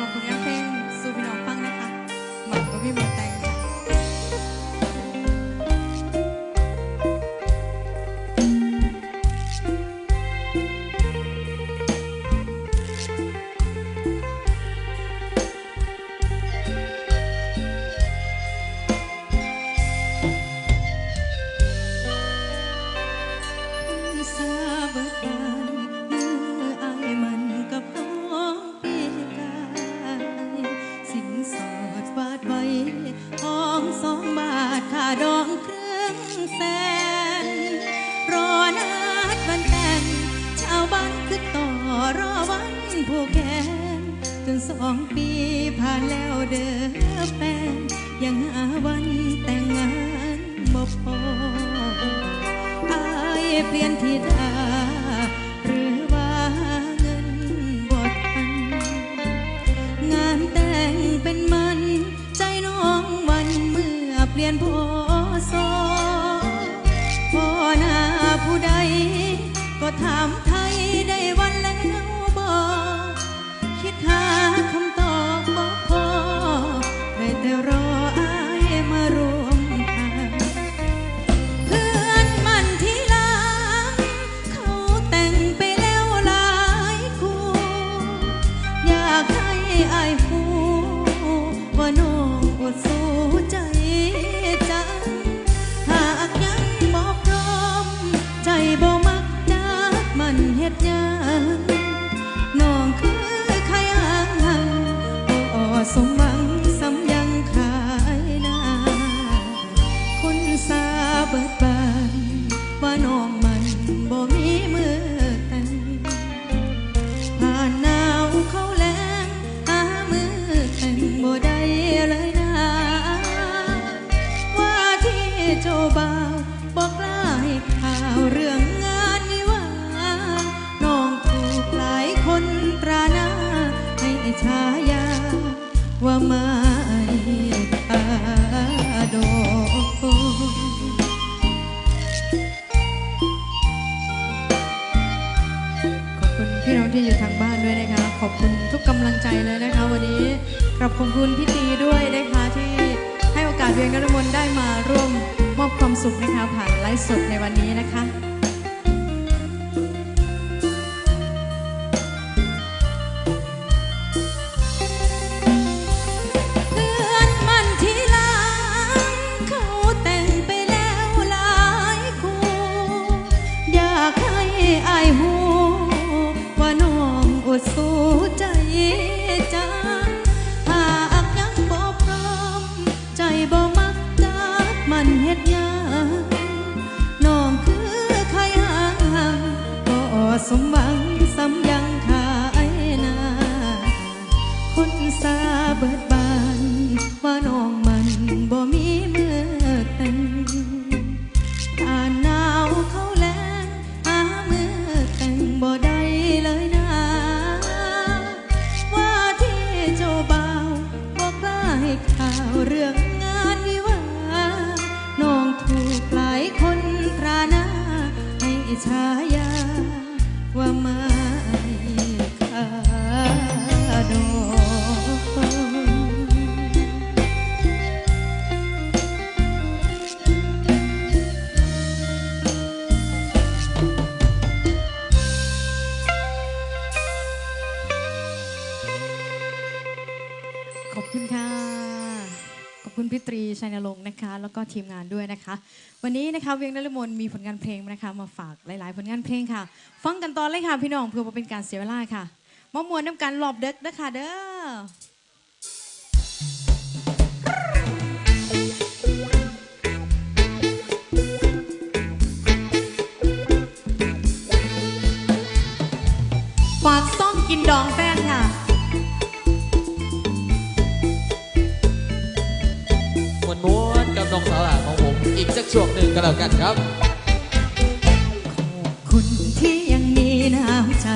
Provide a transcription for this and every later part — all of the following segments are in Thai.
ลงผ สองปีผ่านแล้วเด้อแฟนยังหาวันแต่งงานบ่พออายเปลี่ยนทิศทาหรือว่าเงินบดทัน งานแต่งเป็นมัน ใจน้องวันเมื่อเปลี่ยนโพโซพอหน้าผู้ใดก็ถาม บ่มีมือแต่งผ่านหนาวเข้าแล้งหามือแต่งบ่ได้เลยนะว่าที่เจ้าบ่าวบอกลาให้ข่าวเรื่องงานนี้ว่าน้องถูกหลายคนตราหน้าให้ฉายาว่าม่ต ที่อยู่ทางบ้านด้วยนะคะ ขอบคุณทุกกำลังใจเลยนะคะ วันนี้กลับขอบคุณพี่ตีด้วยนะคะที่ให้โอกาสเวียงนรมนได้มาร่วมมอบความสุขนะคะผ่านไลฟ์สดในวันนี้นะคะเพื่ ดสู้ใจจังหากยังบ่พร้อม ใจบ่มักจักมันเฮ็ดยังน้องคือใครห่างห่างบ่สมหวังสำยังขายนาคนสาเบิดบาน ว่าน้องมันบ่มีมือแตงผ่านหนาวเขาแล้งหาเมือแต่งบ่ได้ คุณค่ะ ขอบคุณพี่ตรีชัยนรงค์นะคะ แล้วก็ทีมงานด้วยนะคะ วันนี้นะคะเวียงนรมนมีผลงานเพลงนะคะ มาฝากหลาย ๆ ผลงานเพลงค่ะ ฟังกันตอนเลยค่ะพี่น้องเพื่อเป็นการเสียเวลาค่ะมามวนน้ำกันรอบเด็กนะคะเด้อฝากซ่องกินดองแฟนค่ะ อีกสักช่วงหนึ่งก็แล้วกันครับ ขอบคุณที่ยังมีน้ำใจ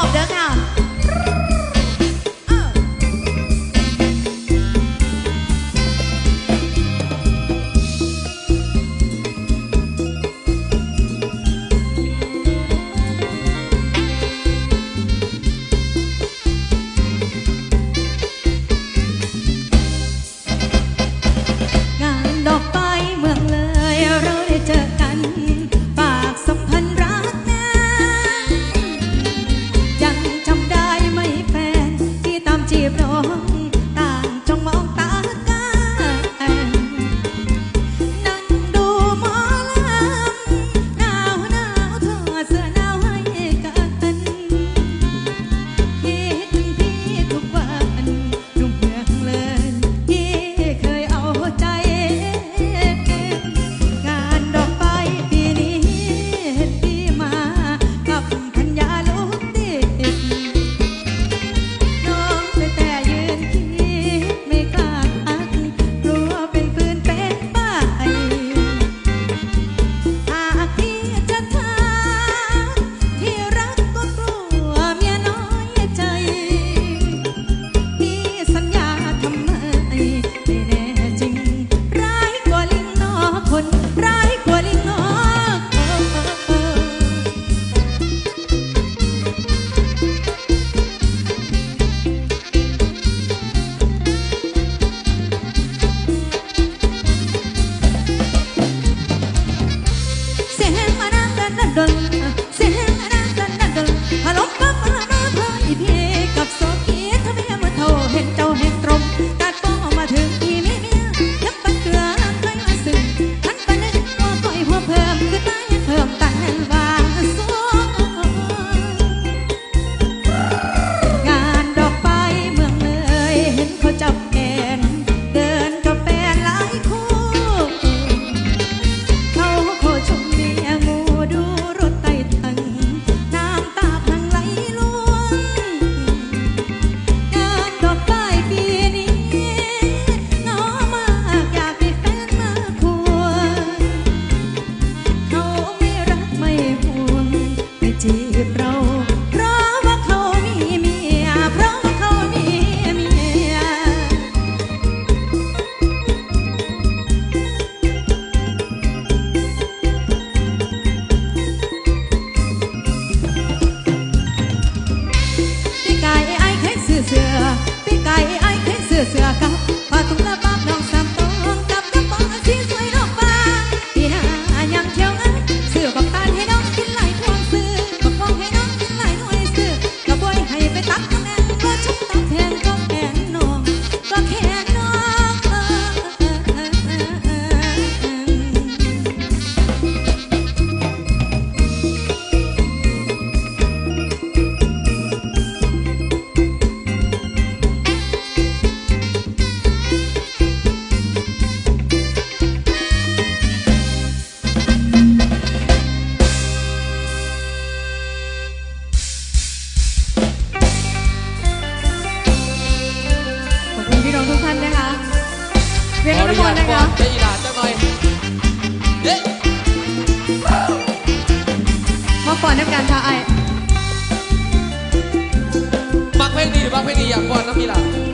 我的家。 ด้วนะคะได้อีหลท่มาฟอนน้ำกันค่ะไอ้มักเพลงดีหรือมักเพลงดีอยากฟอนน้ำอีหลา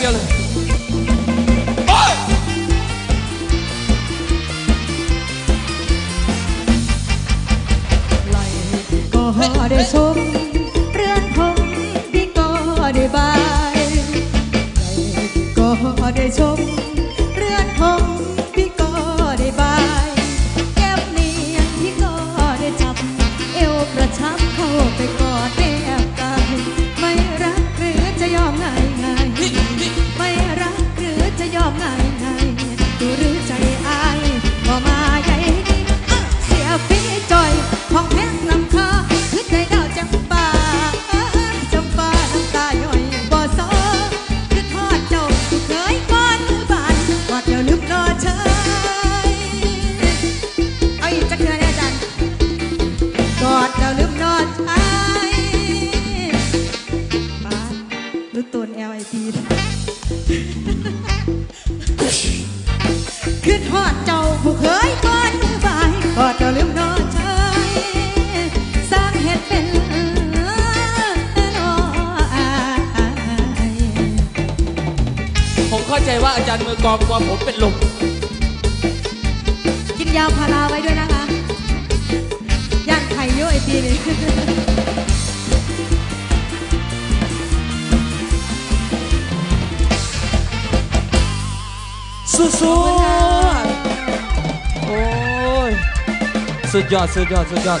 เดียวเลยไก็ได้ชม เรื่องของพี่ก็ได้บายไหลก็ได้ชม ใจว่าอาจารย์มือกองกว่าผมเป็นลมกินยาพาราไว้ด้วยนะคะย่างไข่เยอะไอ้ทีนี้สู้สูโอ้ยสุดยอด สุดยอด สุดยอด